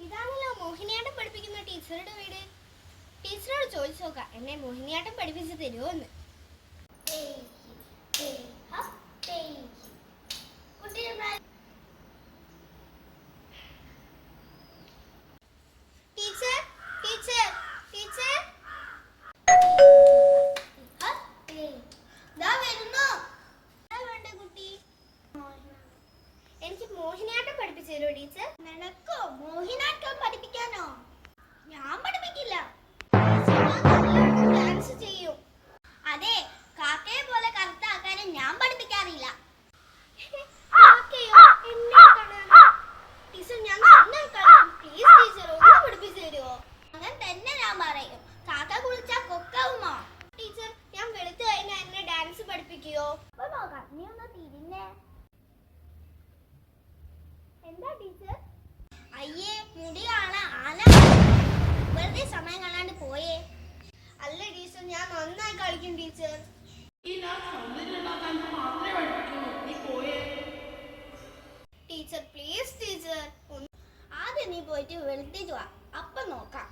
ഇതാണല്ലോ മോഹിനിയാട്ടം പഠിപ്പിക്കുന്ന ടീച്ചറുടെ വീട്. ടീച്ചറോട് ചോദിച്ചു നോക്കാം എന്നെ മോഹിനിയാട്ടം പഠിപ്പിച്ച് തരുമോ എന്ന്? തരുമോ ടീച്ചർ? നിനക്കോ? മോഹിനാട്ടം പഠിപ്പിക്കാനോ? ഞാൻ പഠിപ്പിക്കില്ല. ഡാൻസ് ചെയ്യും. അതെ കാക്കയെ പോലെ കറുത്ത ആക്കാനും ഞാൻ പഠിപ്പിക്കാറില്ല. കാക്കയോ? എന്നെ കാണാനോ? ടീച്ചർ ഞാൻ പ്ലീസ് ടീച്ചർ ഒന്ന് പഠിപ്പിച്ചു തരുമോ അങ്ങനെ തന്നെ ഞാൻ പറയും. കാക്ക കുളിച്ചാ കൊക്കാവുമോ ടീച്ചർ ഞാൻ വെളുത്തു കഴിഞ്ഞാൽ എന്നെ ഡാൻസ് നോക്കാം നീ ഒന്ന് തിരിഞ്ഞേ എന്താ ടീച്ചർ കാണാൻ ആന. വെറുതെ സമയം കാണാണ്ട് പോയേ. അല്ല ടീച്ചർ ഞാൻ നന്നായി കളിക്കും ടീച്ചർ. Teacher please teacher. ആദ്യം നീ പോയിട്ട് വെളുത്തേക്ക് വാ അപ്പൊ നോക്കാം.